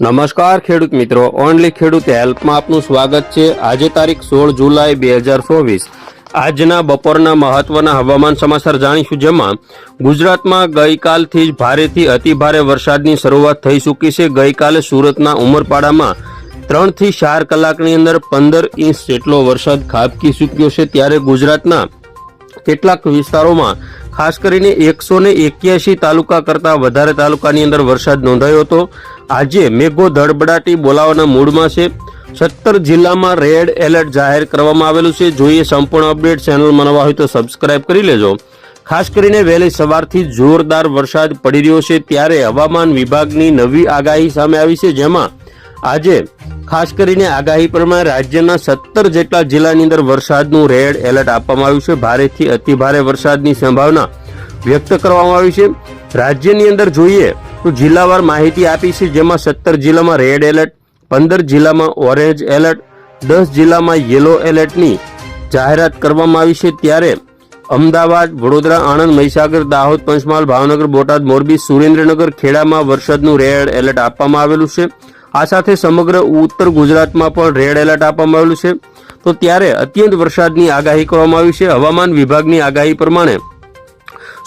નમસ્કાર ખેડૂત મિત્રો, ઓનલી ખેડૂત હેલ્પમાં આપનું સ્વાગત છે. આજે તારીખ સોળ જુલાઈ બે હજાર ચોવીસ. આજના બપોરના મહત્વના હવામાન સમાચાર જાણીશું જેમાં ગુજરાતમાં ગઈકાલથી જ ભારેથી અતિભારે વરસાદની શરૂઆત થઈ ચૂકી છે. ગઈકાલે સુરતના ઉમરપાડામાં ત્રણથી ચાર કલાકની અંદર પંદર ઇંચ જેટલો વરસાદ ખાબકી ચૂક્યો છે. ત્યારે ગુજરાતના કેટલાક વિસ્તારોમાં ખાસ કરીને એકસો ને એક્યાસી તાલુકા કરતાં વધારે તાલુકાની અંદર વરસાદ નોંધાયો હતો. આજે મેઘો ધડબડાટી બોલાવાના મૂડમાં છે. સત્તર જિલ્લામાં રેડ એલર્ટ જાહેર કરવામાં આવેલું છે. જોઈએ સંપૂર્ણ અપડેટ. ચેનલ નવા હોય તો સબસ્ક્રાઇબ કરી લેજો. ખાસ કરીને વહેલી સવારથી જોરદાર વરસાદ પડી રહ્યો છે. ત્યારે હવામાન વિભાગની નવી આગાહી સામે આવી છે. જેમાં આજે ખાસ કરીને આગાહી પ્રમાણે રાજ્યના સત્તર જેટલા જિલ્લાની અંદર વરસાદનું રેડ એલર્ટ આપવામાં આવ્યું છે. ભારેથી અતિભારે વરસાદની સંભાવના વ્યક્ત કરવામાં આવી છે. રાજ્યની અંદર જોઈએ તો જિલ્લાવાર માહિતી આપી છે, જેમાં સત્તર જિલ્લામાં રેડ એલર્ટ પંદર જિલ્લામાં ઓરેન્જ એલર્ટ દસ જિલ્લામાં યલો એલર્ટની જાહેરાત કરવામાં આવી છે. ત્યારે અમદાવાદ, વડોદરા, આણંદ, મહીસાગર, દાહોદ, પંચમહાલ, ભાવનગર, બોટાદ, મોરબી, સુરેન્દ્રનગર ખેડામાં વરસાદનું રેડ એલર્ટ આપવામાં આવેલું છે. આ સાથે સમગ્ર ઉત્તર ગુજરાતમાં પણ રેડ એલર્ટ આપવામાં આવેલું છે. તો ત્યારે અત્યંત વરસાદની આગાહી કરવામાં આવી છે. હવામાન વિભાગની આગાહી પ્રમાણે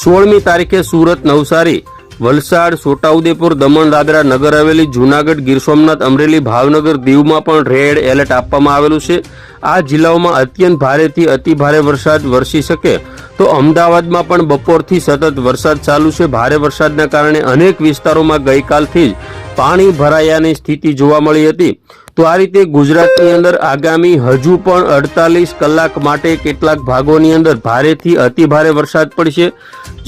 સોળમી તારીખે સુરત, નવસારી વલસાડ, છોટાઉદેપુર, દમણ, દાદરા નગર હવેલી જૂનાગઢ, ગીર સોમનાથ, અમરેલી, ભાવનગર, દીવમાં પણ રેડ એલર્ટ આપવામાં આવેલું છે. આ જિલ્લાઓમાં અત્યંત ભારેથી અતિ ભારે વરસાદ વરસી શકે તો અમદાવાદમાં પણ બપોરથી સતત વરસાદ ચાલુ છે. ભારે વરસાદના કારણે અનેક વિસ્તારોમાં ગઈકાલથી જ પાણી ભરાયાની સ્થિતિ જોવા મળી હતી. તો આ રીતે ગુજરાતની અંદર આગામી હજુ પણ અડતાલીસ કલાક માટે કેટલાક ભાગોની અંદર ભારેથી અતિ ભારે વરસાદ પડશે.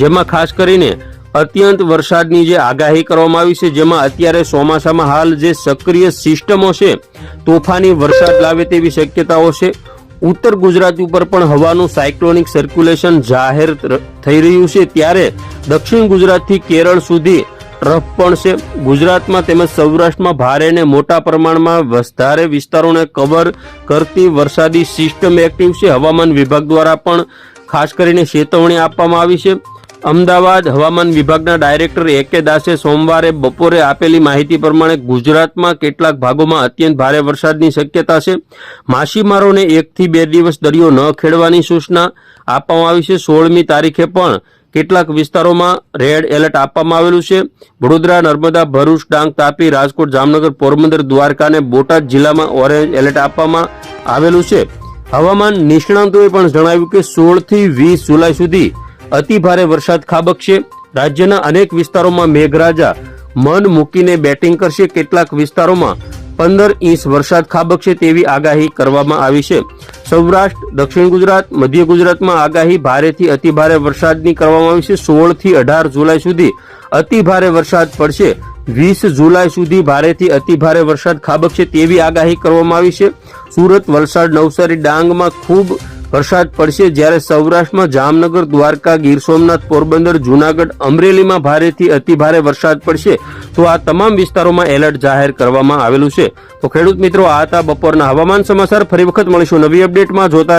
જેમાં ખાસ કરીને અત્યંત વરસાદની જે આગાહી કરવામાં આવી છે, જેમાં અત્યારે ચોમાસામાં હાલ જે સક્રિય સિસ્ટમો છે, તોફાની વરસાદ લાવે તેવી શક્યતાઓ છે. ઉત્તર ગુજરાત ઉપર પણ હવાનું સાયક્લોનિક સર્ક્યુલેશન જાહેર થઈ રહ્યું છે. ત્યારે દક્ષિણ ગુજરાતથી કેરળ સુધી ટ્રફ પણ છે. ગુજરાતમાં તેમજ સૌરાષ્ટ્રમાં ભારે અને મોટા પ્રમાણમાં વધારે વિસ્તારોને કવર કરતી વરસાદી સિસ્ટમ એક્ટિવ છે. હવામાન વિભાગ દ્વારા પણ ખાસ કરીને ચેતવણી આપવામાં આવી છે. અમદાવાદ હવામાન વિભાગના ડાયરેક્ટર એ કે દાસે સોમવારે બપોરે આપેલી માહિતી પ્રમાણે ગુજરાતમાં કેટલાક ભાગોમાં અત્યંત ભારે વરસાદની શક્યતા છે. માછીમારોને એકથી બે દિવસ દરિયો ન ખેડવાની સૂચના આપવામાં આવી છે. સોળમી તારીખે પણ કેટલાક વિસ્તારોમાં રેડ એલર્ટ આપવામાં આવેલું છે. વડોદરા, નર્મદા, ભરૂચ, ડાંગ, તાપી, રાજકોટ, જામનગર, પોરબંદર દ્વારકા અને બોટાદ જિલ્લામાં ઓરેન્જ એલર્ટ આપવામાં આવેલું છે. હવામાન નિષ્ણાંતોએ પણ જણાવ્યું કે સોળથી વીસ જુલાઈ સુધી અતિ ભારે વરસાદ ખાબકશે. રાજ્યના અનેક વિસ્તારોમાં મેઘરાજા મન મૂકીને બેટિંગ કરશે. કેટલાક વિસ્તારોમાં પંદર ઇંચ વરસાદ ખાબકશે તેવી આગાહી કરવામાં આવી છે. સૌરાષ્ટ્ર, દક્ષિણ ગુજરાત, મધ્ય ગુજરાતમાં આગાહી ભારેથી અતિ ભારે વરસાદની કરવામાં આવી છે. સોળથી અઢાર જુલાઈ સુધી અતિ ભારે વરસાદ પડશે. વીસ જુલાઈ સુધી ભારેથી અતિ ભારે વરસાદ ખાબકશે તેવી આગાહી કરવામાં આવી છે. સુરત, વલસાડ, નવસારી, ડાંગમાં ખૂબ વરસાદ પડશે જ્યારે સૌરાષ્ટ્રમાં જામનગર, દ્વારકા, ગીર સોમનાથ, પોરબંદર, જૂનાગઢ, અમરેલીમાં ભારેથી અતિ ભારે વરસાદ પડશે. તો આ તમામ વિસ્તારોમાં એલર્ટ જાહેર કરવામાં આવેલું છે. તો ખેડૂત મિત્રો, આ હતા બપોરના હવામાન સમાચાર. ફરી વખત મળીશું નવી અપડેટમાં. જોતા